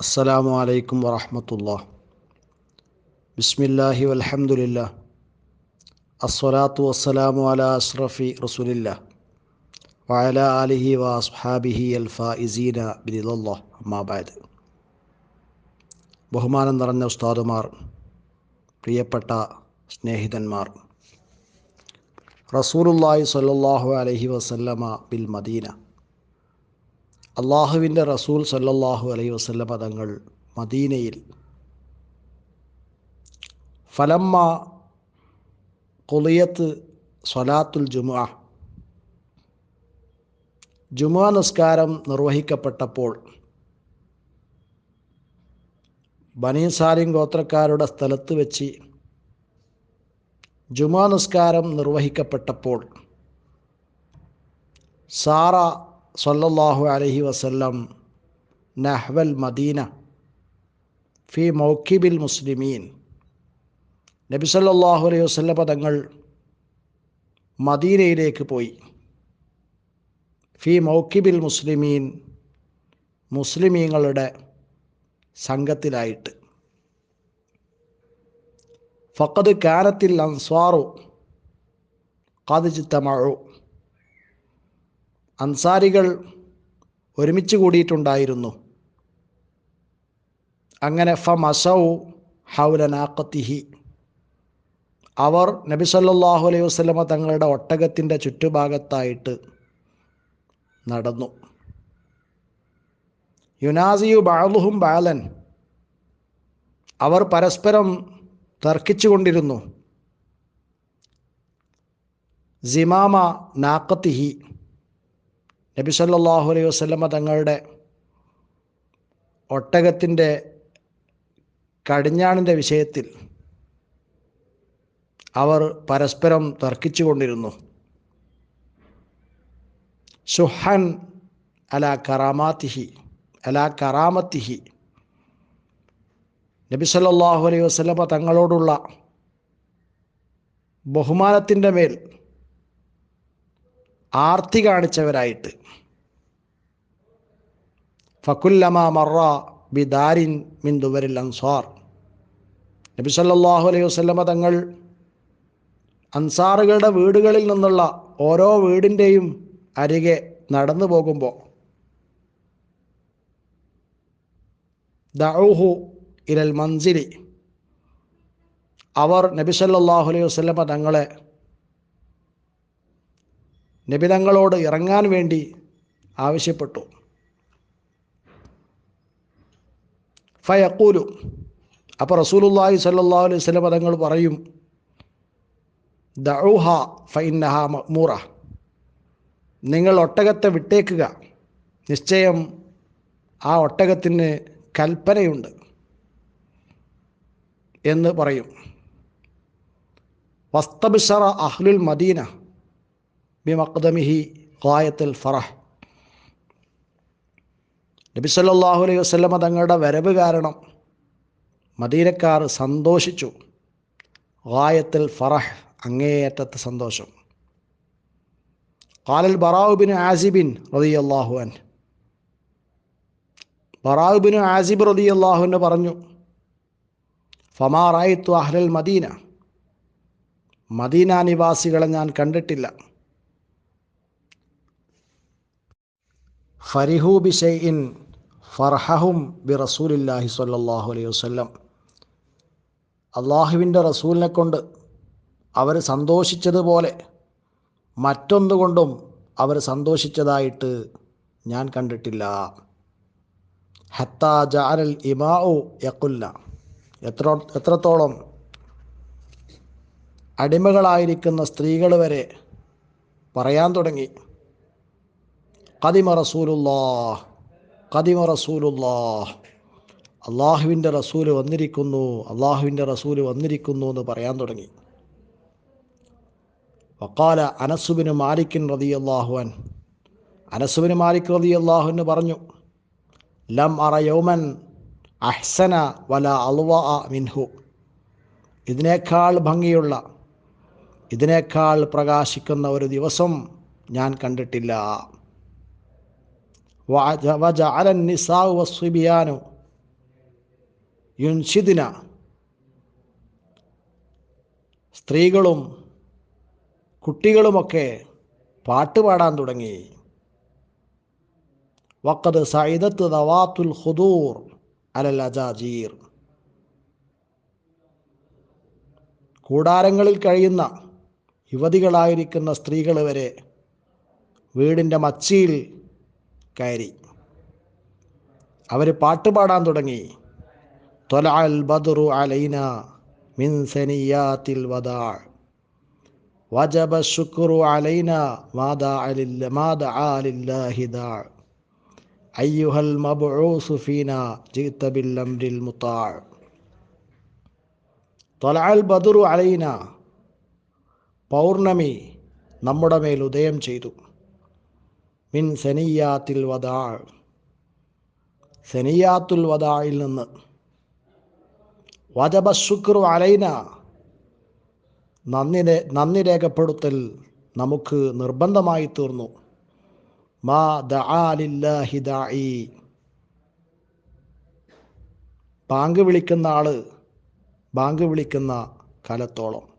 السلام عليكم ورحمة الله بسم الله والحمد لله الصلاة والسلام على أشرف رسول الله وعلى آله وأصحابه الفائزين برضا الله أما بعد ബഹുമാനം നിറഞ്ഞ ഉസ്താദുമാർ പ്രിയപ്പെട്ട സ്നേഹിതന്മാർ റസൂലുല്ലാഹി സ്വല്ലല്ലാഹു അലൈഹി വസല്ലമ ബിൽ മദീന അള്ളാഹുവിന്റെ റസൂൽ സല്ലല്ലാഹു അലൈ വസ്ല്ല പദങ്ങൾ മദീനയിൽ. ഫലമ്മ കൊളിയത്ത് സ്വലാത്തുൽ ജുമുഅ. ജുമുഅ നിസ്കാരം നിർവഹിക്കപ്പെട്ടപ്പോൾ ബനീ സാലിം ഗോത്രക്കാരുടെ സ്ഥലത്ത് വെച്ച് ജുമാ നിസ്കാരം നിർവഹിക്കപ്പെട്ടപ്പോൾ സാറ സല്ലല്ലാഹു അലഹി വസല്ലം നഹ്വൽ മദീന ഫി മൗക്കിബിൽ മുസ്ലിമീൻ. നബി സല്ലല്ലാഹു അലൈഹി വസ്ല്ല പദങ്ങൾ മദീനയിലേക്ക് പോയി. ഫി മൗക്കിബിൽ മുസ്ലിമീൻ മുസ്ലിമീങ്ങളുടെ സംഘത്തിലായിട്ട്. ഫക്കത് കാനത്തിൽ അൻസ്വാറു കാതിച്ചിത്തമഴു അൻസാരികൾ ഒരുമിച്ച് കൂടിയിട്ടുണ്ടായിരുന്നു. അങ്ങനെ ഫ മസൗ ഹൗലനാക്കത്തിഹി അവർ നബി സല്ലാഹു അലൈഹി വസ്ലമ തങ്ങളുടെ ഒട്ടകത്തിന്റെ ചുറ്റുഭാഗത്തായിട്ട് നടന്നു. യുനാസിയു ബാലുഹും ബാലൻ. അവർ പരസ്പരം തർക്കിച്ചുകൊണ്ടിരുന്നു. സിമാമ നാക്കത്തിഹി നബി സല്ലല്ലാഹു അലൈഹി വസല്ലമ തങ്ങളുടെ ഒട്ടകത്തിന്റെ കടിഞ്ഞാണിന്റെ വിഷയത്തിൽ അവർ പരസ്പരം തർക്കിച്ചു കൊണ്ടിരുന്നു. സുഹൻ അല കറാമാത്തിഹി അല കറാമത്തിഹി. നബി സല്ലല്ലാഹു അലൈഹി വസല്ലമ തങ്ങളോടുള്ള ബഹുമാനത്തിന്റെ മേൽ ആർത്തി കാണിച്ചവരായിട്ട്. ഫക്കുല്ലമ മറ ബിദാരിൻ മിൻ ദുവരിൽ അൻസാർ. നബി അലൈഹി വസല്ലമ തങ്ങൾ അൻസാറുകളുടെ വീടുകളിൽ നിന്നുള്ള ഓരോ വീടിന്റെയും അരികെ നടന്നു പോകുമ്പോൾ ദഊഹു ഇരൽ മൻസിലി. അവർ നബി സല്ലല്ലാഹു അലൈഹി വസല്ലമ തങ്ങളെ നബി തങ്ങളോട് ഇറങ്ങാൻ വേണ്ടി ആവശ്യപ്പെട്ടു. ഫയക്കൂലു അപ്പോൾ റസൂലുല്ലാഹി സല്ലല്ലാഹു അലൈഹി സ്വലം പദങ്ങൾ പറയും ദഊഹ ഫൈന്നഹ മൂറ നിങ്ങൾ ഒട്ടകത്തെ വിട്ടേക്കുക. നിശ്ചയം ആ ഒട്ടകത്തിന് കൽപ്പനയുണ്ട് എന്ന് പറയും. വസ്തബിഷറ അഹ്ലുൽ മദീന. ബി മഖ്ദമിഹി ഖായത്തുൽ ഫറഹ്. നബി സല്ലല്ലാഹു അലൈഹി വസല്ലമ തങ്ങളുടെ വരവ് കാരണം മദീനക്കാർ സന്തോഷിച്ചു. ഖായത്തുൽ ഫറഹ് അങ്ങേയറ്റത്തെ സന്തോഷം. ഖാലൽ ബറാഉബിൻ ആസിബിൻ റളിയല്ലാഹു അൻ ബറാഉബിൻ ആസിബ് റളിയല്ലാഹു പറഞ്ഞു ഫമാറായിത്തു അഹ്ലൽ മദീന. മദീന നിവാസികളെ ഞാൻ കണ്ടിട്ടില്ല. ഫരിഹു ബിഷൈഇൻ ഫർഹഹും ബി റസൂലില്ലാഹി സ്വല്ലല്ലാഹു അലൈഹി വസല്ലം. അള്ളാഹുവിന്റെ റസൂലിനെ കൊണ്ട് അവർ സന്തോഷിച്ചതുപോലെ മറ്റൊന്നുകൊണ്ടും അവർ സന്തോഷിച്ചതായിട്ട് ഞാൻ കണ്ടിട്ടില്ല. ഹത്ത ജാരൽ ഇമാഉ യക്കുല്ല എത്ര എത്രത്തോളം അടിമകളായിരിക്കുന്ന സ്ത്രീകൾ വരെ പറയാൻ തുടങ്ങി. കദിമ റസൂലുള്ള കദിമ റസൂലുള്ള അള്ളാഹുവിന്റെ റസൂൽ വന്നിരിക്കുന്നു അള്ളാഹുവിന്റെ റസൂൽ വന്നിരിക്കുന്നു എന്ന് പറയാൻ തുടങ്ങി. വക്കാല അനസുബിന് മാലിക്കിൻ റതി അള്ളാഹുവൻ അനസുബിന് മാലിക് റതി അള്ളാഹുവിന് പറഞ്ഞു ലം അറ യൗമൻ അഹ്സന വല അൽവ മിൻഹു. ഇതിനേക്കാൾ ഭംഗിയുള്ള ഇതിനേക്കാൾ പ്രകാശിക്കുന്ന ഒരു ദിവസം ഞാൻ കണ്ടിട്ടില്ല. യുൻഷിദിന. സ്ത്രീകളും കുട്ടികളുമൊക്കെ പാട്ടുപാടാൻ തുടങ്ങി. വക്കത് സൈദത്ത് ദവാത്തുൽ ഹുദൂർ അലൽ അജാജീർ. കൂടാരങ്ങളിൽ കഴിയുന്ന യുവതികളായിരിക്കുന്ന സ്ത്രീകൾ വരെ വീടിന്റെ മച്ചിയിൽ കയറി. അവർ പാട്ടുപാടാൻ തുടങ്ങി. ബദറു മിൻ സനിയാത്തിൽ വജബ ബിൽ അംരിൽ ബദറു പൗർണമി നമ്മുടെ മേൽ ഉദയം ചെയ്തു. മിൻ സനിയാത്തിൽ വദാ. സനിയാത്തുൽ വദായിൽ നിന്ന്. വജബ ശുക്രു അലൈന. നന്ദി നന്ദി രേഖപ്പെടുത്തൽ നമുക്ക് നിർബന്ധമായി തീർന്നു. മാ ദാലില്ലാഹി ദാഇ. ബാങ്ക് വിളിക്കുന്ന ആൾ ബാങ്ക് വിളിക്കുന്ന കാലത്തോളം.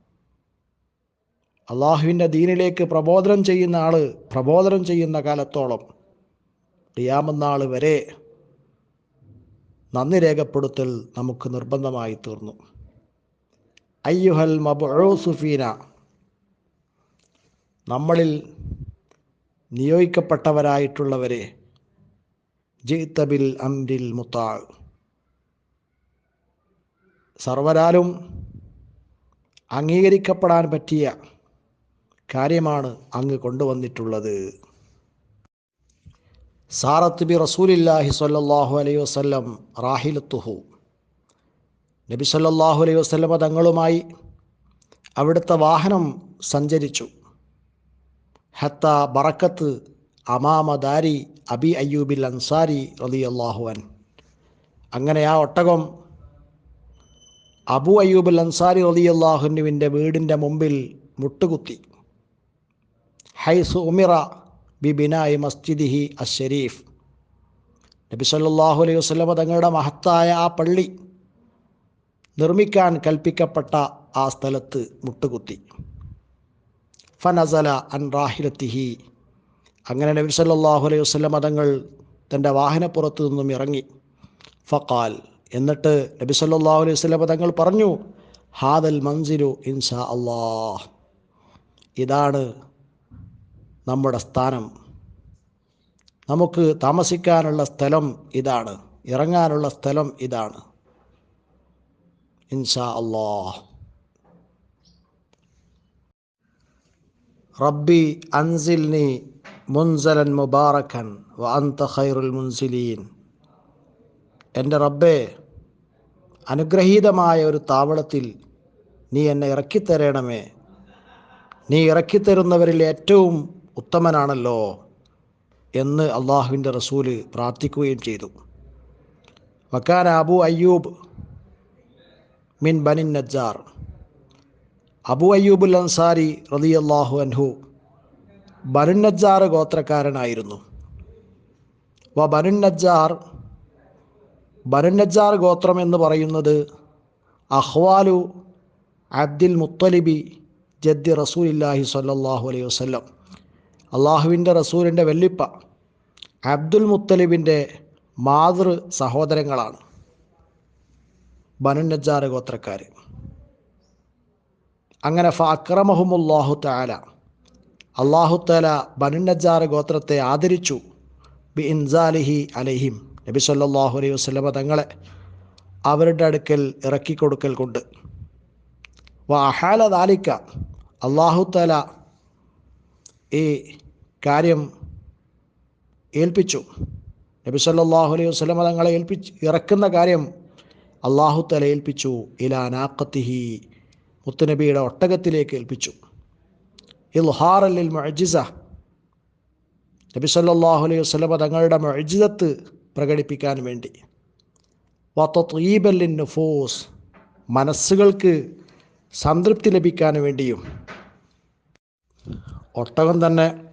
അള്ളാഹുവിന്റെ ദീനിലേക്ക് പ്രബോധനം ചെയ്യുന്ന ആൾ പ്രബോധനം ചെയ്യുന്ന കാലത്തോളം ഖിയാമന്നാൾ വരെ നന്ദി രേഖപ്പെടുത്തൽ നമുക്ക് നിർബന്ധമായി തീർന്നു. അയ്യുഹൽ മബുസുഫീന നമ്മളിൽ നിയോഗിക്കപ്പെട്ടവരായിട്ടുള്ളവരെ ജിത്തബിൽ അംരിൽ മുത്താൾ സർവരാലും അംഗീകരിക്കപ്പെടാൻ പറ്റിയ കാര്യമാണ് അങ്ങ് കൊണ്ടുവന്നിട്ടുള്ളത്. സാറത്ത് ബി റസൂലില്ലാഹി സ്വല്ലല്ലാഹു അലൈഹി വസല്ലം റാഹിലത്തുഹു. നബി സല്ലാഹു അലൈഹി വസ്ലമ തങ്ങളുമായി അവിടുത്തെ വാഹനം സഞ്ചരിച്ചു. ഹത്ത ബറക്കത്ത് അമാമദാരി അബി അയ്യൂബിൽ അൻസാരി റലി അള്ളാഹുവൻ അങ്ങനെ ആ ഒട്ടകം അബു അയ്യൂബിൽ അൻസാരി റലി അള്ളാഹുനുവിന്റെ വീടിന്റെ മുമ്പിൽ മുട്ടുകുത്തി. ഹൈസ് ഉമിറ ബി ബിനായി മസ്ജിദിഹി അഷരീഫ് നബി സല്ലാഹു അലൈഹി വസ്ലമ തങ്ങളുടെ മഹത്തായ ആ പള്ളി നിർമ്മിക്കാൻ കൽപ്പിക്കപ്പെട്ട ആ സ്ഥലത്ത് മുട്ടുകുത്തി. ഫനസല അൻ റാഹിലത്തിഹി. അങ്ങനെ നബി സല്ലാഹു അലൈഹി വസ്ലമ തങ്ങൾ തന്റെ വാഹനപ്പുറത്ത് നിന്നും ഇറങ്ങി. ഫക്കാൽ എന്നിട്ട് നബി സല്ലാഹു അലൈഹി വസ്ലമ തങ്ങൾ പറഞ്ഞു ഹാദൽ മൻസിലു ഇൻഷാ അള്ളാഹ് ഇതാണ് നമ്മുടെ സ്ഥാനം. നമുക്ക് താമസിക്കാനുള്ള സ്ഥലം ഇതാണ്. ഇറങ്ങാനുള്ള സ്ഥലം ഇതാണ്. ഇൻഷാ അള്ളാ റബ്ബി അൻസിൽനി മുൻസലൻ മുബാറക്കൻ വ അന്ത ഖൈറുൽ മുൻസിലീൻ. എന്റെ റബ്ബേ അനുഗ്രഹീതമായ ഒരു താവളത്തിൽ നീ എന്നെ ഇറക്കിത്തരണമേ. നീ ഇറക്കിത്തരുന്നവരിൽ ഏറ്റവും ഉത്തമനാണല്ലോ എന്ന് അള്ളാഹുവിന്റെ റസൂൽ പ്രാർത്ഥിക്കുകയും ചെയ്തു. വക്കാൻ അബു അയ്യൂബ് മിൻ ബനിൻ നജ്ജാർ. അബു അയ്യൂബുൽ അൻസാരി റതി അള്ളാഹു അൻഹു ബനുൻ നജ്ജാർ ഗോത്രക്കാരനായിരുന്നു. വ ബനുൻ നജ്ജാർ ബനുൻ നജ്ജാർ ഗോത്രം എന്ന് പറയുന്നത് അഹ്വാലു അബ്ദുൽ മുത്തലിബി ജദ്ദി റസൂലില്ലാഹി സല്ലാഹു അലൈഹി വസല്ലം അള്ളാഹുവിന്റെ റസൂലിന്റെ വെല്ലിപ്പ അബ്ദുൽ മുത്തലിബിന്റെ മാതൃ സഹോദരങ്ങളാണ് ബനു നജ്ജാർ ഗോത്രക്കാർ. അങ്ങനെ ഫക്രമഹുമുല്ലാഹു താല അള്ളാഹു താല ബനു നജ്ജാർ ഗോത്രത്തെ ആദരിച്ചു. ബി ഇൻസാലിഹി അലഹിം. നബി സല്ലാഹു അലൈഹി വസ്ലമ തങ്ങളെ അവരുടെ അടുക്കൽ ഇറക്കിക്കൊടുക്കൽ കൊണ്ട്. വാഹാല ദാലിക്ക അള്ളാഹു താല ഈ കാര്യം ഏൽപ്പിച്ചു. നബി സല്ലാഹു അലൈഹി വസല്ലമ തങ്ങളെ ഏൽപ്പിച്ച് ഇറക്കുന്ന കാര്യം അള്ളാഹു തല ഏൽപ്പിച്ചു. ഇലാ നാക്കത്തിഹി മുത്തുനബിയുടെ ഒട്ടകത്തിലേക്ക് ഏൽപ്പിച്ചു. ഇൽഹാർ അല്ലിൽ മഴജിസ നബി സല്ലാഹു അലൈഹി വസ്ലമ തങ്ങളുടെ മൊഴിജിതത്ത് പ്രകടിപ്പിക്കാൻ വേണ്ടി. വത്തീബല്ലിൻ നുഫൂസ്. മനസ്സുകൾക്ക് സംതൃപ്തി ലഭിക്കാൻ വേണ്ടിയും. ഒട്ടകം തന്നെ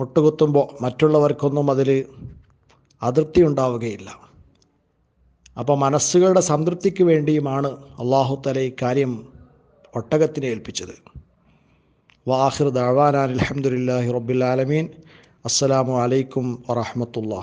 മുട്ടുകുത്തുമ്പോൾ മറ്റുള്ളവർക്കൊന്നും അതിൽ അതൃപ്തി ഉണ്ടാവുകയില്ല. അപ്പോൾ മനസ്സുകളുടെ സംതൃപ്തിക്ക് വേണ്ടിയുമാണ് അള്ളാഹു തല ഇക്കാര്യം ഒട്ടകത്തിനെ ഏൽപ്പിച്ചത്. വാഹിർ ദാവാനാൻ അലഹമുല്ലാഹി റബ്ബുലാലമീൻ അസ്സലാമു അലൈക്കും വറഹമത്തുള്ള